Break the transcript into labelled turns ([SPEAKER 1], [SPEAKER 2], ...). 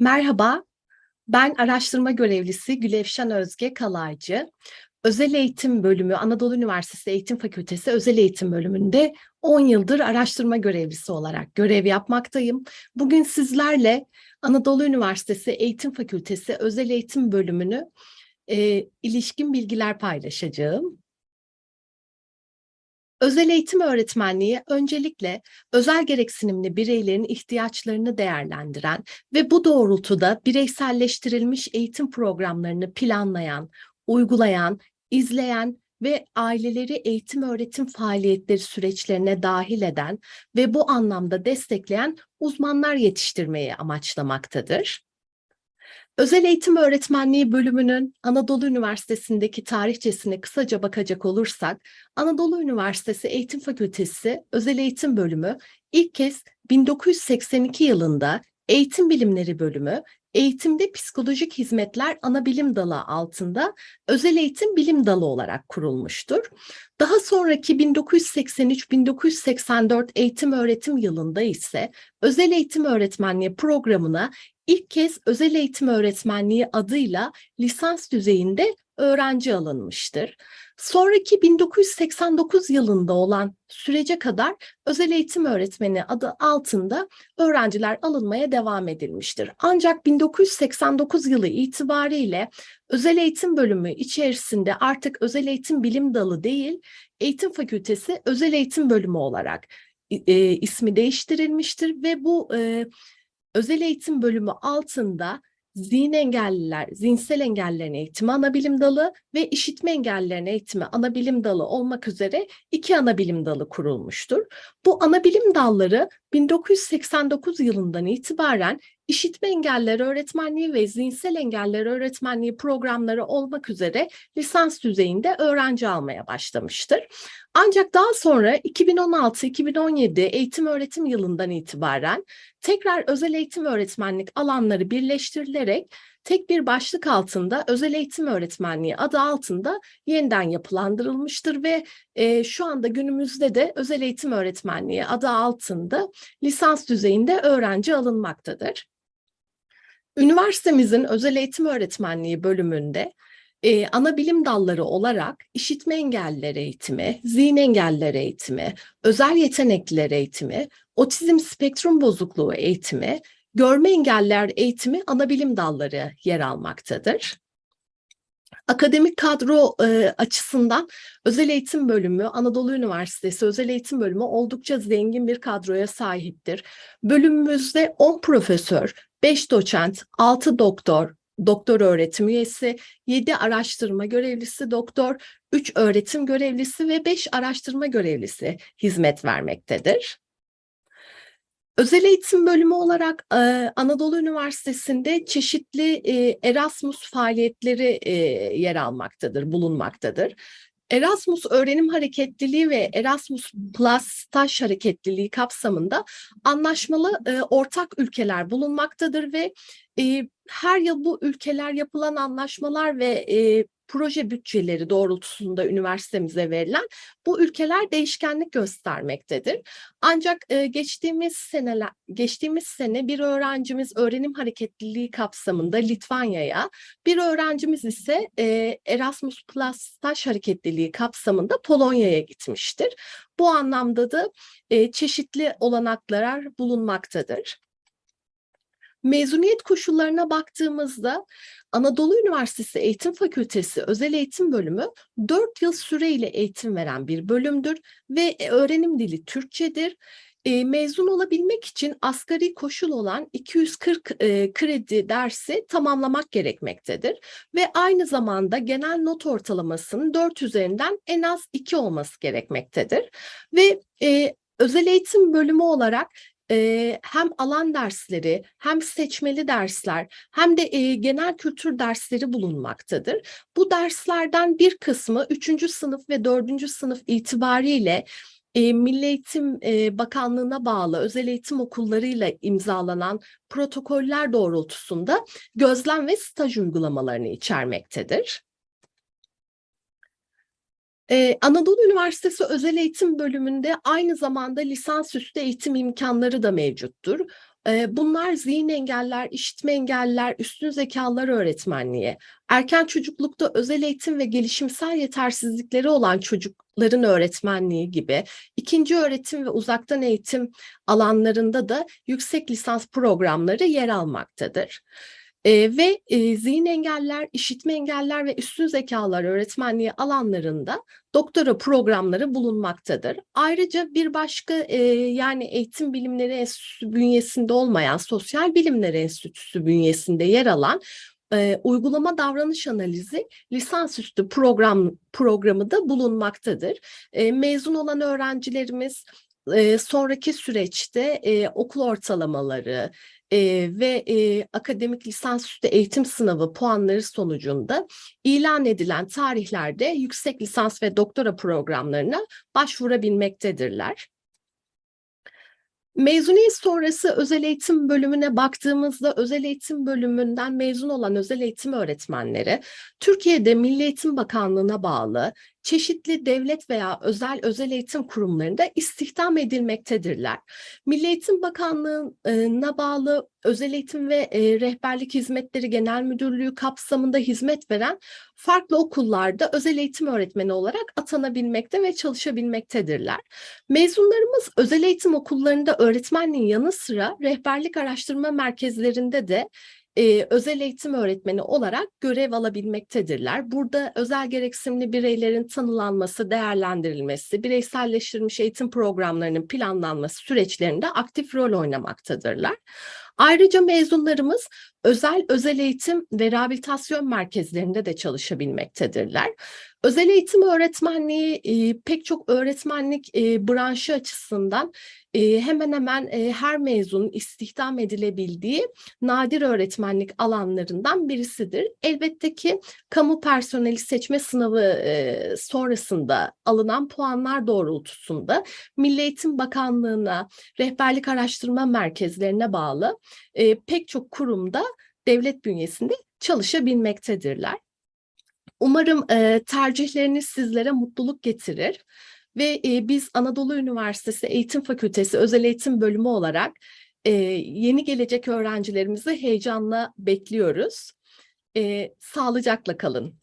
[SPEAKER 1] Merhaba, ben araştırma görevlisi Gülevşen Özge Kalaycı. Özel Eğitim Bölümü, Anadolu Üniversitesi Eğitim Fakültesi Özel Eğitim Bölümünde 10 yıldır araştırma görevlisi olarak görev yapmaktayım. Bugün sizlerle Anadolu Üniversitesi Eğitim Fakültesi Özel Eğitim Bölümünü e, ilişkin bilgiler paylaşacağım. Özel eğitim öğretmenliği öncelikle özel gereksinimli bireylerin ihtiyaçlarını değerlendiren ve bu doğrultuda bireyselleştirilmiş eğitim programlarını planlayan, uygulayan, izleyen ve aileleri eğitim öğretim faaliyetleri süreçlerine dahil eden ve bu anlamda destekleyen uzmanlar yetiştirmeyi amaçlamaktadır. Özel Eğitim Öğretmenliği bölümünün Anadolu Üniversitesi'ndeki tarihçesine kısaca bakacak olursak, Anadolu Üniversitesi Eğitim Fakültesi Özel Eğitim Bölümü ilk kez 1982 yılında Eğitim Bilimleri Bölümü Eğitimde Psikolojik Hizmetler Anabilim Dalı altında Özel Eğitim Bilim Dalı olarak kurulmuştur. Daha sonraki 1983-1984 eğitim öğretim yılında ise özel eğitim öğretmenliği programına ilk kez özel eğitim öğretmenliği adıyla lisans düzeyinde öğrenci alınmıştır. Sonraki 1989 yılında olan sürece kadar özel eğitim öğretmeni adı altında öğrenciler alınmaya devam edilmiştir. Ancak 1989 yılı itibariyle özel eğitim bölümü içerisinde artık özel eğitim bilim dalı değil, eğitim fakültesi özel eğitim bölümü olarak e, ismi değiştirilmiştir ve bu e, özel eğitim bölümü altında zihin engelliler, zihinsel engellilerin eğitimi ana bilim dalı ve işitme engellilerin eğitimi ana bilim dalı olmak üzere iki ana bilim dalı kurulmuştur. Bu ana bilim dalları 1989 yılından itibaren işitme engelliler öğretmenliği ve zihinsel engeller öğretmenliği programları olmak üzere lisans düzeyinde öğrenci almaya başlamıştır. Ancak daha sonra 2016-2017 eğitim öğretim yılından itibaren tekrar özel eğitim öğretmenlik alanları birleştirilerek tek bir başlık altında özel eğitim öğretmenliği adı altında yeniden yapılandırılmıştır ve e, şu anda günümüzde de özel eğitim öğretmenliği adı altında lisans düzeyinde öğrenci alınmaktadır. Üniversitemizin özel eğitim öğretmenliği bölümünde e, ana bilim dalları olarak işitme engelliler eğitimi, zihin engelliler eğitimi, özel yetenekliler eğitimi, otizm spektrum bozukluğu eğitimi, görme engeller eğitimi ana bilim dalları yer almaktadır. Akademik kadro e, açısından özel eğitim bölümü, Anadolu Üniversitesi özel eğitim bölümü oldukça zengin bir kadroya sahiptir. Bölümümüzde 10 profesör, 5 doçent, 6 doktor, doktor öğretim üyesi, 7 araştırma görevlisi doktor, 3 öğretim görevlisi ve 5 araştırma görevlisi hizmet vermektedir. Özel eğitim bölümü olarak Anadolu Üniversitesi'nde çeşitli Erasmus faaliyetleri yer almaktadır, bulunmaktadır. Erasmus öğrenim hareketliliği ve Erasmus Plus staj hareketliliği kapsamında anlaşmalı e, ortak ülkeler bulunmaktadır ve e, her yıl bu ülkeler yapılan anlaşmalar ve e, proje bütçeleri doğrultusunda üniversitemize verilen bu ülkeler değişkenlik göstermektedir. Ancak e, geçtiğimiz seneler geçtiğimiz sene bir öğrencimiz öğrenim hareketliliği kapsamında Litvanya'ya, bir öğrencimiz ise e, Erasmus Plus staj hareketliliği kapsamında Polonya'ya gitmiştir. Bu anlamda da e, çeşitli olanaklar bulunmaktadır. Mezuniyet koşullarına baktığımızda Anadolu Üniversitesi Eğitim Fakültesi Özel Eğitim Bölümü 4 yıl süreyle eğitim veren bir bölümdür ve e, öğrenim dili Türkçedir. E, mezun olabilmek için asgari koşul olan 240 e, kredi dersi tamamlamak gerekmektedir ve aynı zamanda genel not ortalamasının 4 üzerinden en az 2 olması gerekmektedir ve e, özel eğitim bölümü olarak e, hem alan dersleri hem seçmeli dersler hem de e, genel kültür dersleri bulunmaktadır. Bu derslerden bir kısmı 3. sınıf ve 4. sınıf itibariyle e, Milli Eğitim e, Bakanlığı'na bağlı özel eğitim okullarıyla imzalanan protokoller doğrultusunda gözlem ve staj uygulamalarını içermektedir. Ee, Anadolu Üniversitesi Özel Eğitim Bölümünde aynı zamanda lisansüstü eğitim imkanları da mevcuttur. E, bunlar zihin engeller, işitme engeller, üstün zekalar öğretmenliği, erken çocuklukta özel eğitim ve gelişimsel yetersizlikleri olan çocukların öğretmenliği gibi ikinci öğretim ve uzaktan eğitim alanlarında da yüksek lisans programları yer almaktadır. E, ve e, zihin engeller, işitme engeller ve üstün zekalar öğretmenliği alanlarında doktora programları bulunmaktadır. Ayrıca bir başka e, yani eğitim bilimleri enstitüsü bünyesinde olmayan sosyal bilimler enstitüsü bünyesinde yer alan e, uygulama davranış analizi lisansüstü program programı da bulunmaktadır. E, mezun olan öğrencilerimiz e, sonraki süreçte e, okul ortalamaları, e, ve e, akademik lisansüstü eğitim sınavı puanları sonucunda ilan edilen tarihlerde yüksek lisans ve doktora programlarına başvurabilmektedirler. Mezuniyet sonrası özel eğitim bölümüne baktığımızda özel eğitim bölümünden mezun olan özel eğitim öğretmenleri Türkiye'de Milli Eğitim Bakanlığı'na bağlı çeşitli devlet veya özel özel eğitim kurumlarında istihdam edilmektedirler. Milli Eğitim Bakanlığı'na bağlı Özel Eğitim ve e, Rehberlik Hizmetleri Genel Müdürlüğü kapsamında hizmet veren farklı okullarda özel eğitim öğretmeni olarak atanabilmekte ve çalışabilmektedirler. Mezunlarımız özel eğitim okullarında öğretmenliğin yanı sıra rehberlik araştırma merkezlerinde de e, özel eğitim öğretmeni olarak görev alabilmektedirler. Burada özel gereksinimli bireylerin tanılanması, değerlendirilmesi, bireyselleştirilmiş eğitim programlarının planlanması süreçlerinde aktif rol oynamaktadırlar. Ayrıca mezunlarımız özel özel eğitim ve rehabilitasyon merkezlerinde de çalışabilmektedirler. Özel eğitim öğretmenliği e, pek çok öğretmenlik e, branşı açısından e, hemen hemen her mezun istihdam edilebildiği nadir öğretmenlik alanlarından birisidir. Elbette ki kamu personeli seçme sınavı sonrasında alınan puanlar doğrultusunda Milli Eğitim Bakanlığı'na, rehberlik araştırma merkezlerine bağlı e, pek çok kurumda devlet bünyesinde çalışabilmektedirler. Umarım e, tercihleriniz sizlere mutluluk getirir ve e, biz Anadolu Üniversitesi Eğitim Fakültesi Özel Eğitim Bölümü olarak e, yeni gelecek öğrencilerimizi heyecanla bekliyoruz. E, sağlıcakla kalın.